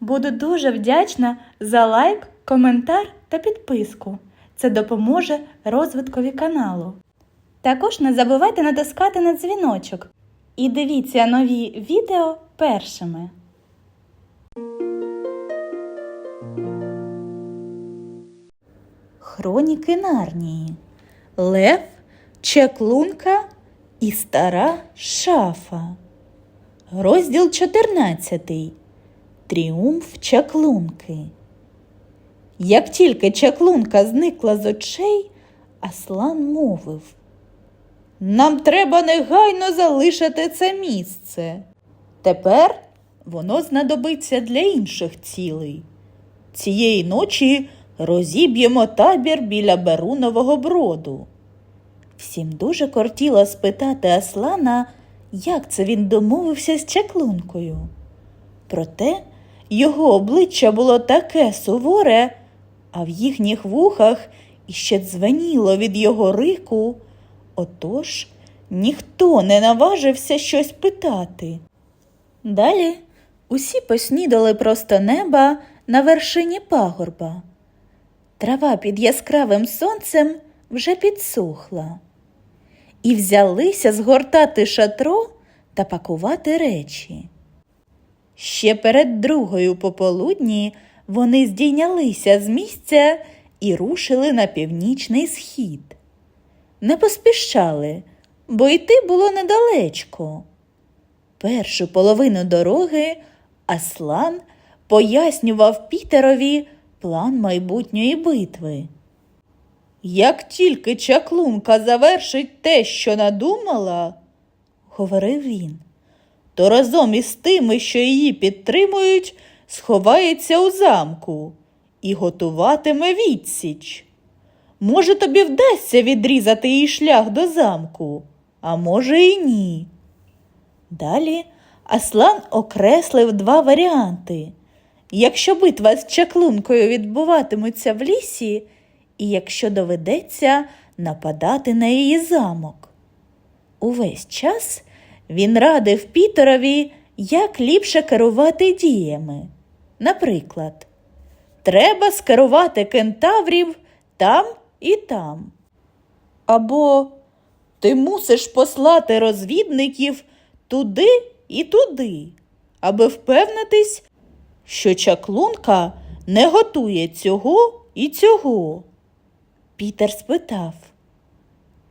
Буду дуже вдячна за лайк, коментар та підписку. Це допоможе розвиткові каналу. Також не забувайте натискати на дзвіночок і дивіться нові відео першими. Хроніки Нарнії Лев, Чаклунка і стара шафа. Розділ 14. Тріумф чаклунки. Як тільки чаклунка зникла з очей, Аслан мовив Нам треба негайно залишити це місце. Тепер воно знадобиться для інших цілей. Цієї ночі розіб'ємо табір біля Берунового броду. Всім дуже кортіло спитати Аслана, як це він домовився з чаклункою. Проте його обличчя було таке суворе, а в їхніх вухах іще дзвеніло від його рику. Отож ніхто не наважився щось питати. Далі усі поснідали просто неба на вершині пагорба. Трава під яскравим сонцем вже підсохла. І взялися згортати шатро та пакувати речі. Ще перед другою пополудні вони здійнялися з місця і рушили на північний схід. Не поспішали, бо йти було недалечко. Першу половину дороги Аслан пояснював Пітерові план майбутньої битви. Як тільки чаклунка завершить те, що надумала, говорив він, то разом із тими, що її підтримують, сховається у замку і готуватиме відсіч. Може, тобі вдасться відрізати їй шлях до замку, а може і ні. Далі Аслан окреслив два варіанти. Якщо битва з чаклункою відбуватиметься в лісі, і якщо доведеться нападати на її замок. Увесь час він радив Пітерові, як ліпше керувати діями. Наприклад, треба скерувати кентаврів там і там. Або ти мусиш послати розвідників туди і туди, аби впевнитись, що чаклунка не готує цього і цього. Пітер спитав.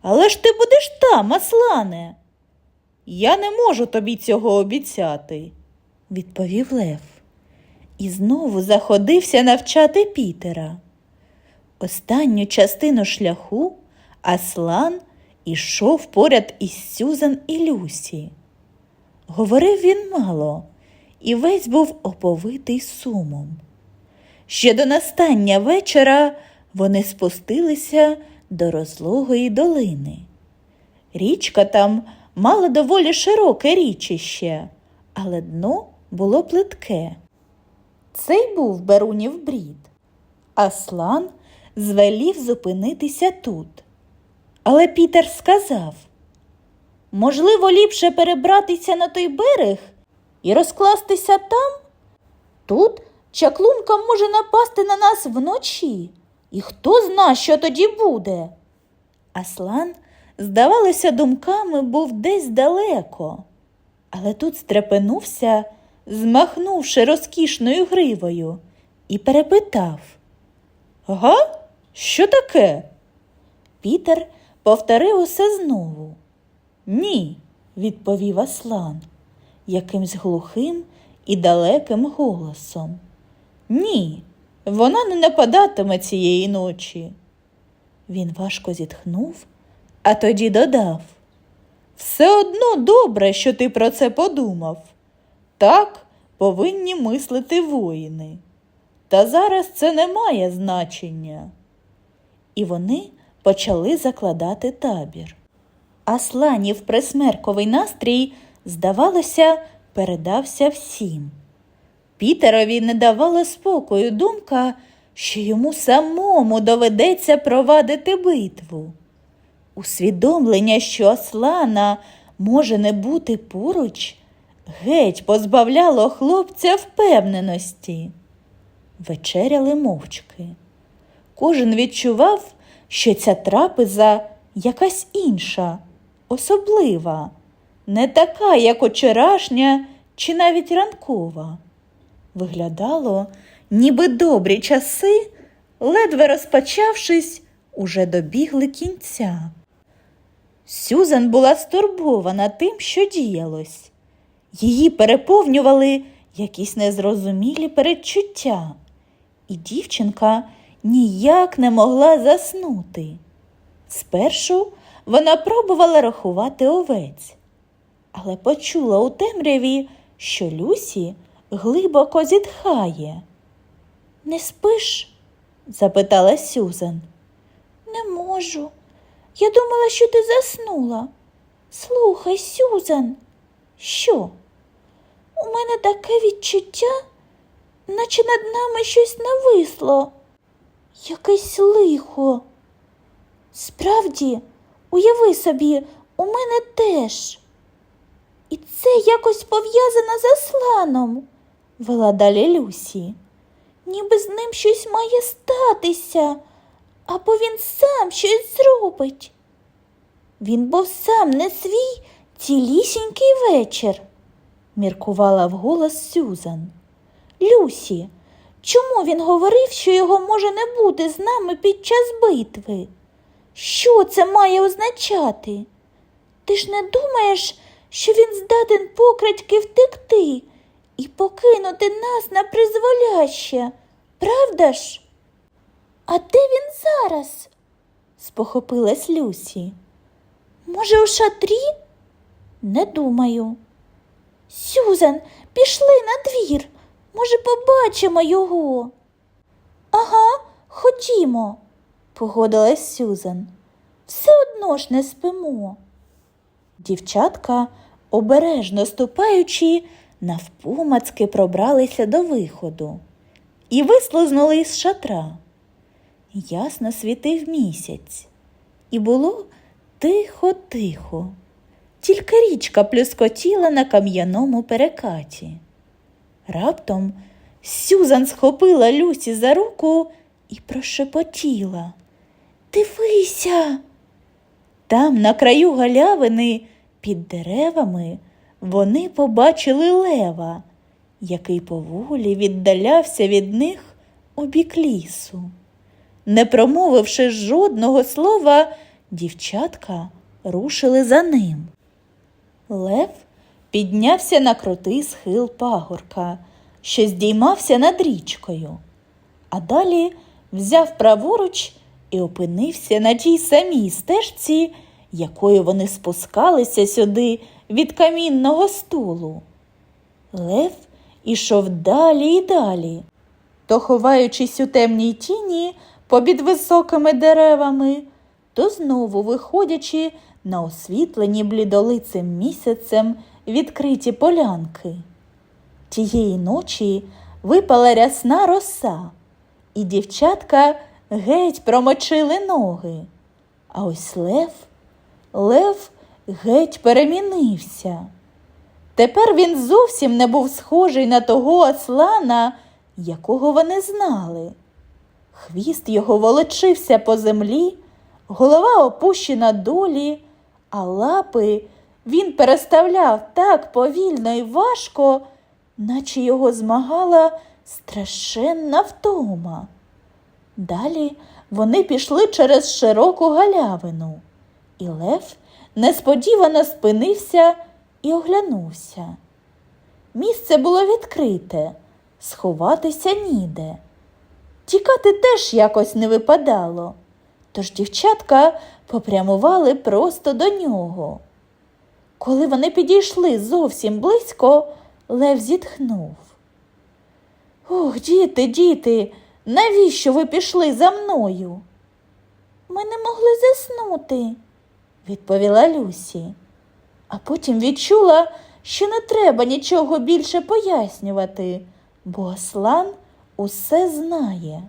Але ж ти будеш там, Аслане. Я не можу тобі цього обіцяти, відповів Лев. І знову заходився навчати Пітера. Останню частину шляху Аслан ішов поряд із Сюзан і Люсі. Говорив він мало і весь був оповитий сумом. Ще до настання вечора вони спустилися до розлогої долини. Річка там мала доволі широке річище, але дно було плитке. Цей був Берунів брід. Аслан звелів зупинитися тут. Але Пітер сказав можливо, ліпше перебратися на той берег і розкластися там? Тут чаклунка може напасти на нас вночі, і хто зна, що тоді буде. Аслан, здавалося, думками був десь далеко, але тут стрепенувся, змахнувши розкішною гривою, і перепитав Га? Що таке? Пітер повторив усе знову. Ні, відповів Аслан якимсь глухим і далеким голосом. Ні, вона не нападатиме цієї ночі. Він важко зітхнув, а тоді додав Все одно добре, що ти про це подумав. Так повинні мислити воїни. Та зараз це не має значення. І вони почали закладати табір. Асланів присмерковий настрій, здавалося, передався всім. Пітерові не давала спокою думка, що йому самому доведеться провадити битву. Усвідомлення, що Аслана може не бути поруч, геть позбавляло хлопця впевненості. Вечеряли мовчки. Кожен відчував, що ця трапеза якась інша, особлива, не така, як вчорашня чи навіть ранкова. Виглядало, ніби добрі часи, ледве розпочавшись, уже добігли кінця. Сюзан була стурбована тим, що діялось. Її переповнювали якісь незрозумілі передчуття, і дівчинка ніяк не могла заснути. Спершу вона пробувала рахувати овець, але почула у темряві, що Люсі глибоко зітхає. Не спиш? запитала Сюзан. Не можу. Я думала, що ти заснула. Слухай, Сюзан, що? У мене таке відчуття, наче над нами щось нависло. Якесь лихо. Справді, уяви собі, у мене теж. І це якось пов'язано з Асланом, вела далі Люсі. Ніби з ним щось має статися, або він сам щось зробить. Він був сам не свій цілісінький вечір, міркувала вголос Сюзан. Люсі, чому він говорив, що його може не бути з нами під час битви? Що це має означати? Ти ж не думаєш, що він здатен покрадьки втекти і покинути нас на призволяще, правда ж? А де він зараз? спохопилась Люсі. Може, у шатрі? Не думаю. Сюзан, пішли на двір. Може, побачимо його. Ага, ходімо, погодилась Сюзан. Все одно ж не спимо. Дівчатка, обережно ступаючи, навпомацки пробралися до виходу і вислизнули із шатра. Ясно світив місяць, і було тихо-тихо. Тільки річка плюскотіла на кам'яному перекаті. Раптом Сюзан схопила Люсі за руку і прошепотіла. Дивися. Там, на краю галявини, під деревами, вони побачили лева, який поволі віддалявся від них у бік лісу. Не промовивши жодного слова, дівчатка рушили за ним. Лев піднявся на крутий схил пагорка, що здіймався над річкою, а далі взяв праворуч і опинився на тій самій стежці, якою вони спускалися сюди від камінного столу. Лев ішов далі і далі, то ховаючись у темній тіні побід високими деревами, то знову виходячи на освітлені блідолицем місяцем відкриті полянки. Тієї ночі випала рясна роса, і дівчатка геть промочили ноги. А ось лев, лев геть перемінився. Тепер він зовсім не був схожий на того ослана, якого вони знали. Хвіст його волочився по землі, голова опущена долі, а лапи він переставляв так повільно і важко, наче його змагала страшенна втома. Далі вони пішли через широку галявину, і Лев несподівано спинився і оглянувся. Місце було відкрите, сховатися ніде. Тікати теж якось не випадало, тож дівчатка попрямували просто до нього. Коли вони підійшли зовсім близько, Лев зітхнув. Ох, діти, діти, навіщо ви пішли за мною? Ми не могли заснути, відповіла Люсі, а потім відчула, що не треба нічого більше пояснювати, бо Аслан усе знає.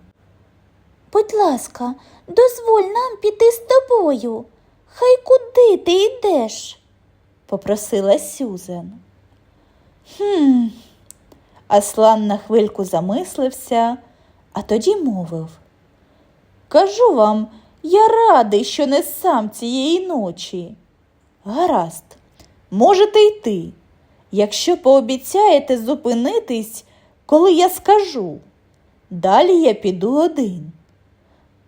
Будь ласка, дозволь нам піти з тобою. Хай куди ти йдеш, попросила Сюзан. Хм. Аслан на хвильку замислився, а тоді мовив. Кажу вам, я радий, що не сам цієї ночі. Гаразд, можете йти, якщо пообіцяєте зупинитись, коли я скажу. Далі я піду один.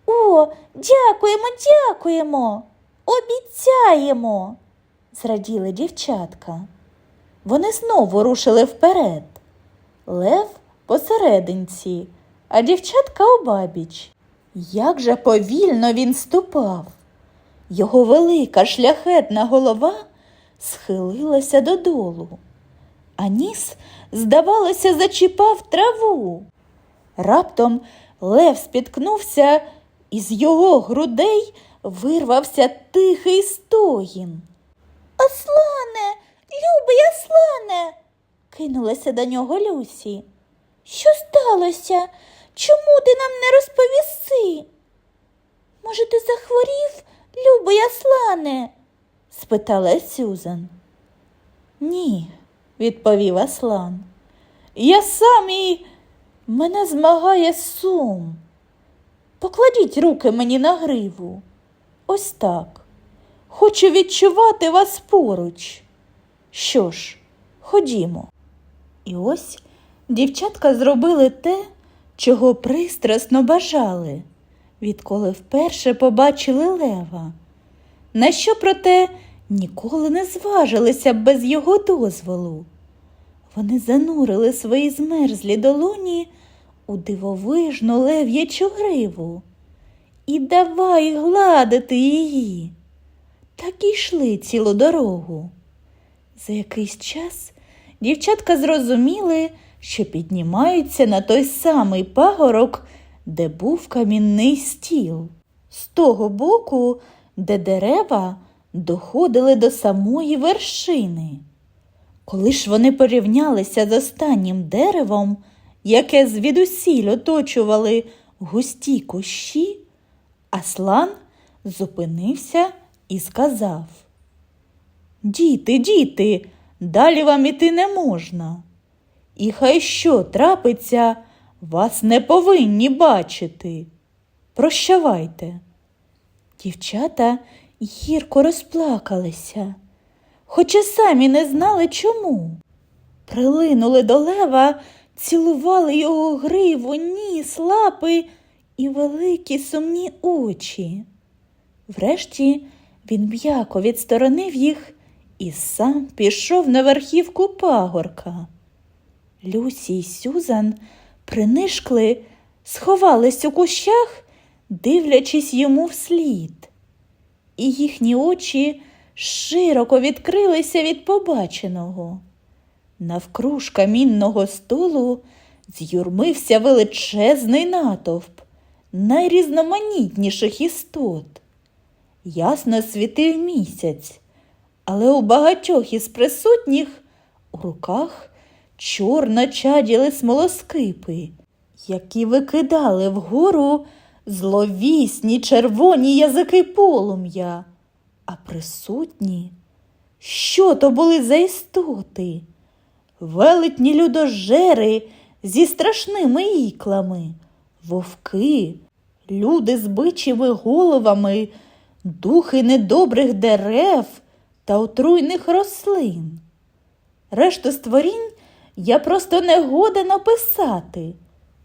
О, дякуємо, дякуємо. Обіцяємо, зраділи дівчатка. Вони знову рушили вперед. Лев посерединці, а дівчатка обабіч. Як же повільно він ступав. Його велика шляхетна голова схилилася додолу, а ніс, здавалося, зачіпав траву. Раптом лев спіткнувся, і з його грудей вирвався тихий стогін. Аслане, любий Аслане, кинулася до нього Люсі. Що сталося? Чому ти нам не розповіси? Може, ти захворів, любий Аслане? спитала Сюзан. Ні, відповів Аслан. Я сам і мене змагає сум. Покладіть руки мені на гриву. Ось так. Хочу відчувати вас поруч. Що ж, ходімо. І ось дівчатка зробили те, чого пристрасно бажали, відколи вперше побачили лева, на що проте ніколи не зважилися б без його дозволу. Вони занурили свої змерзлі долоні у дивовижну лев'ячу гриву і давай гладити її. Так і йшли цілу дорогу. За якийсь час дівчатка зрозуміли, що піднімаються на той самий пагорок, де був камінний стіл, з того боку, де дерева доходили до самої вершини. Коли ж вони порівнялися з останнім деревом, яке звідусіль оточували густі кущі, Аслан зупинився і сказав Діти, діти, далі вам іти не можна. І хай що трапиться, вас не повинні бачити. Прощавайте. Дівчата гірко розплакалися, хоча самі не знали чому. Прилинули до лева, цілували його гриву, ніс, лапи і великі сумні очі. Врешті він м'яко відсторонив їх і сам пішов на верхівку пагорка. Люсі й Сюзан принишкли, сховались у кущах, дивлячись йому вслід. І їхні очі широко відкрилися від побаченого. Навкруж камінного столу з'юрмився величезний натовп найрізноманітніших істот. Ясно світив місяць, але у багатьох із присутніх у руках чорно чаділи смолоскипи, які викидали вгору зловісні червоні язики полум'я, а присутні, що то були за істоти? Велетні людожери зі страшними іклами, вовки, люди з бичими головами, духи недобрих дерев та отруйних рослин. Решту створінь я просто не годен описати,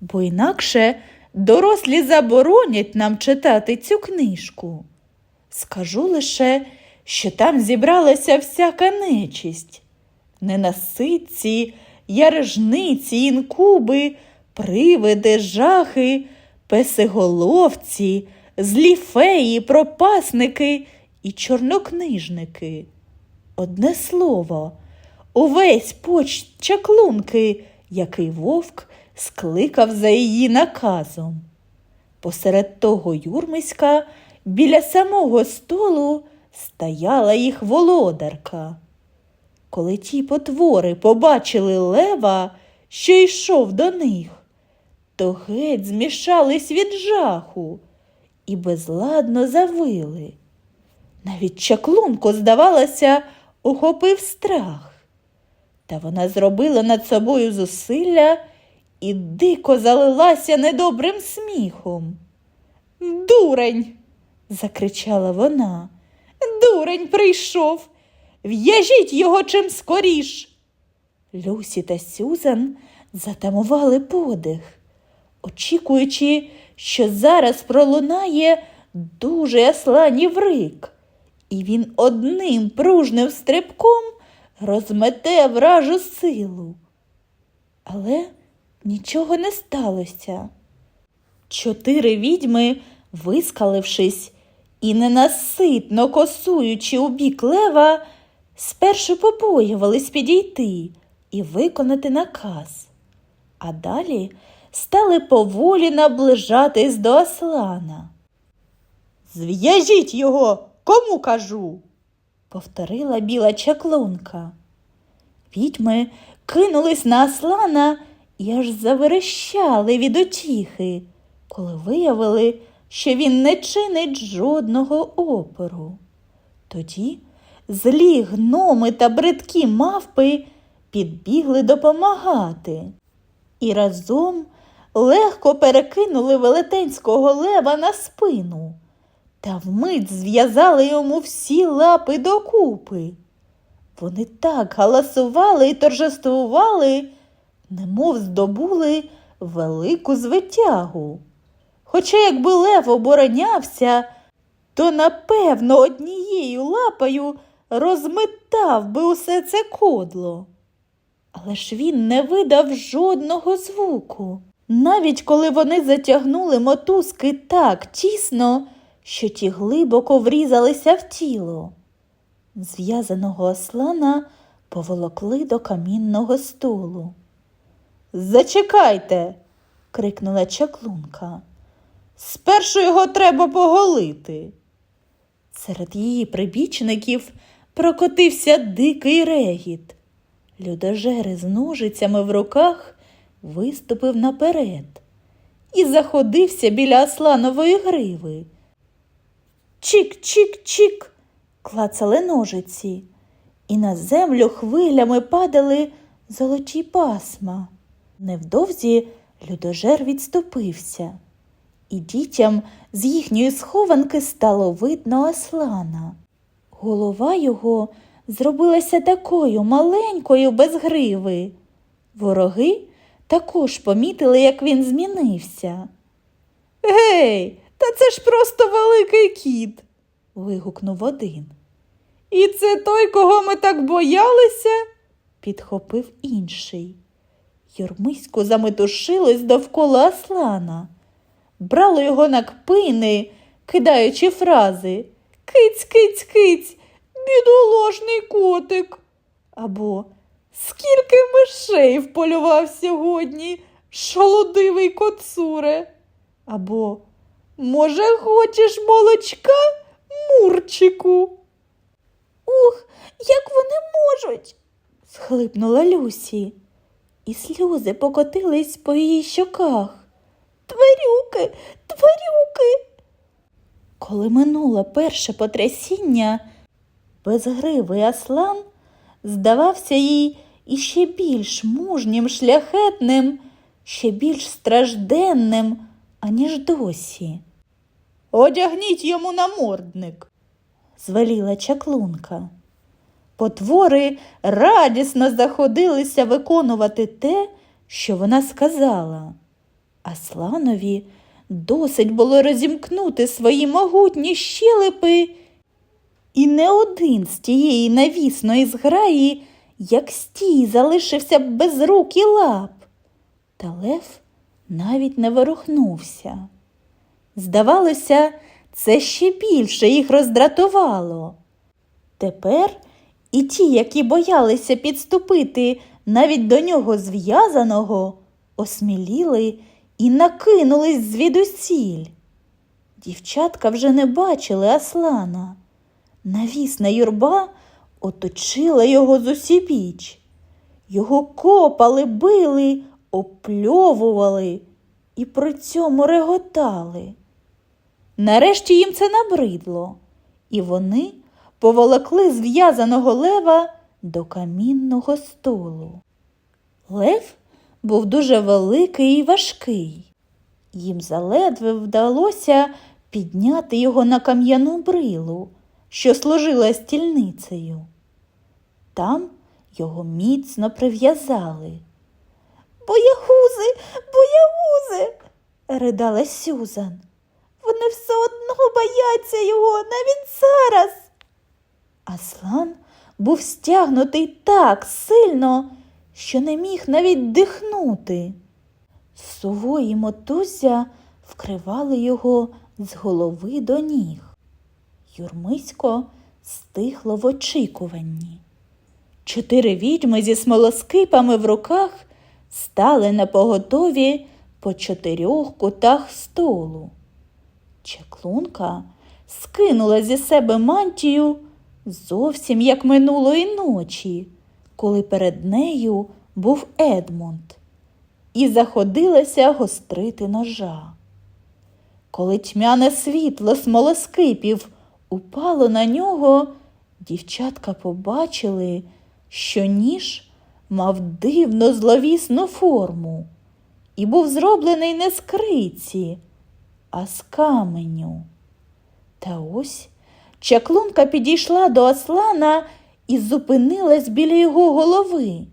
бо інакше дорослі заборонять нам читати цю книжку. Скажу лише, що там зібралася всяка нечисть, ненаситці, ярежниці, інкуби, привиди, жахи, песиголовці, злі феї, пропасники і чорнокнижники. Одне слово, увесь поч чаклунки, який вовк скликав за її наказом. Посеред того юрмиська біля самого столу стояла їх володарка. Коли ті потвори побачили лева, що йшов до них, то геть змішались від жаху і безладно завили. Навіть чаклунку, здавалося, охопив страх. Та вона зробила над собою зусилля і дико залилася недобрим сміхом. Дурень. Закричала вона. Дурень прийшов. В'яжіть його чим скоріш. Люсі та Сюзан затамували подих, очікуючи, що зараз пролунає дуже асланів рик, і він одним пружним стрибком розмете вражу силу. Але нічого не сталося. Чотири відьми, вискалившись і ненаситно косуючи у бік лева, спершу побоювались підійти і виконати наказ, а далі стали поволі наближатись до Аслана. Зв'яжіть його, кому кажу, повторила біла чаклунка. Відьми кинулись на Аслана і аж заверещали від утіхи, коли виявили, що він не чинить жодного опору. Тоді злі гноми та бридкі мавпи підбігли допомагати і разом легко перекинули велетенського лева на спину та вмить зв'язали йому всі лапи докупи. Вони так галасували і торжествували, немов здобули велику звитягу. Хоча, якби лев оборонявся, то напевно однією лапою розметав би усе це кодло. Але ж він не видав жодного звуку, навіть коли вони затягнули мотузки так тісно, що ті глибоко врізалися в тіло. Зв'язаного ослана поволокли до камінного столу. Зачекайте, крикнула чаклунка. Спершу його треба поголити. Серед її прибічників прокотився дикий регіт. Людожери з ножицями в руках виступив наперед і заходився біля Асланової гриви. Чік-чік-чік, клацали ножиці, і на землю хвилями падали золоті пасма. Невдовзі людожер відступився, і дітям з їхньої схованки стало видно Аслана. Голова його зробилася такою маленькою без гриви. Вороги також помітили, як він змінився. Гей, та це ж просто великий кіт. вигукнув один. І це той, кого ми так боялися? підхопив інший. Юрмисько заметушилось довкола Аслана, брало його на кпини, кидаючи фрази Киць, киць, киць, бідоложний котик. Або Скільки мишей вполював сьогодні, шолодивий коцуре. Або Може, хочеш молочка, Мурчику? Ух, як вони можуть, схлипнула Люсі, і сльози покотились по її щоках. Тварюки, тварюки. Коли минуло перше потрясіння, безгривий Аслан здавався їй іще більш мужнім, шляхетним, ще більш стражденним, аніж досі. Одягніть йому намордник, звеліла чаклунка. Потвори радісно заходилися виконувати те, що вона сказала. Асланові досить було розімкнути свої могутні щелепи, і не один з тієї навісної зграї, як стій, залишився без рук і лап. Та лев навіть не ворухнувся. Здавалося, це ще більше їх роздратувало. Тепер і ті, які боялися підступити навіть до нього зв'язаного, осміліли і накинулись звідусіль. Дівчатка вже не бачили Аслана. Навісна юрба оточила його зусібіч. Його копали, били, опльовували і при цьому реготали. Нарешті їм це набридло, і вони поволокли зв'язаного лева до камінного столу. Лев був дуже великий і важкий. Їм заледве вдалося підняти його на кам'яну брилу, що служила стільницею. Там його міцно прив'язали. Боягузи, боягузи, ридала Сюзан. Вони все одно бояться його навіть зараз. Аслан був стягнутий так сильно, що не міг навіть дихнути. Сувої мотузя вкривали його з голови до ніг. Юрмисько стихло в очікуванні. Чотири відьми зі смолоскипами в руках стали на поготові по чотирьох кутах столу. Чаклунка скинула зі себе мантію зовсім як минулої ночі, коли перед нею був Едмунд, і заходилася гострити ножа. Коли тьмяне світло смолоскипів упало на нього, дівчатка побачили, що ніж мав дивно зловісну форму і був зроблений не з криці, а з каменю. Та ось чаклунка підійшла до Аслана і зупинилась біля його голови.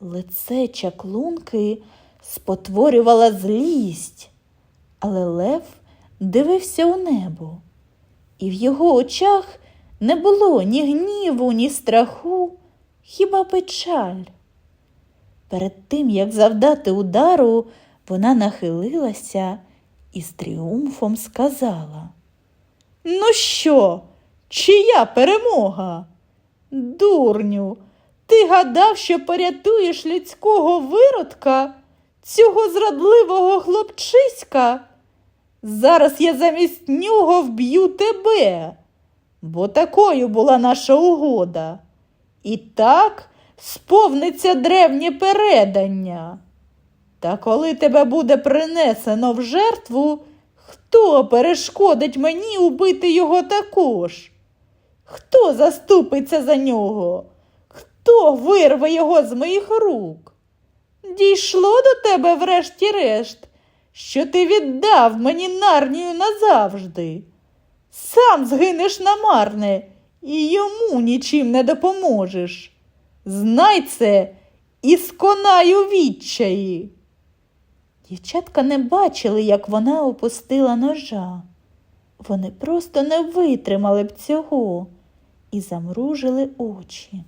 Лице чаклунки спотворювала злість, але Лев дивився у небо, і в його очах не було ні гніву, ні страху, хіба печаль. Перед тим, як завдати удару, вона нахилилася і з тріумфом сказала. Ну що, чия перемога? Дурню, ти гадав, що порятуєш людського виродка, цього зрадливого хлопчиська? Зараз я замість нього вб'ю тебе, бо такою була наша угода. І так сповниться древнє передання. Та коли тебе буде принесено в жертву, хто перешкодить мені убити його також? Хто заступиться за нього? Хто вирве його з моїх рук? Дійшло до тебе врешті-решт, що ти віддав мені нарнію назавжди. Сам згинеш намарне і йому нічим не допоможеш. Знай це і сконай у відчаї. Дівчатка не бачили, як вона опустила ножа. Вони просто не витримали б цього і замружили очі.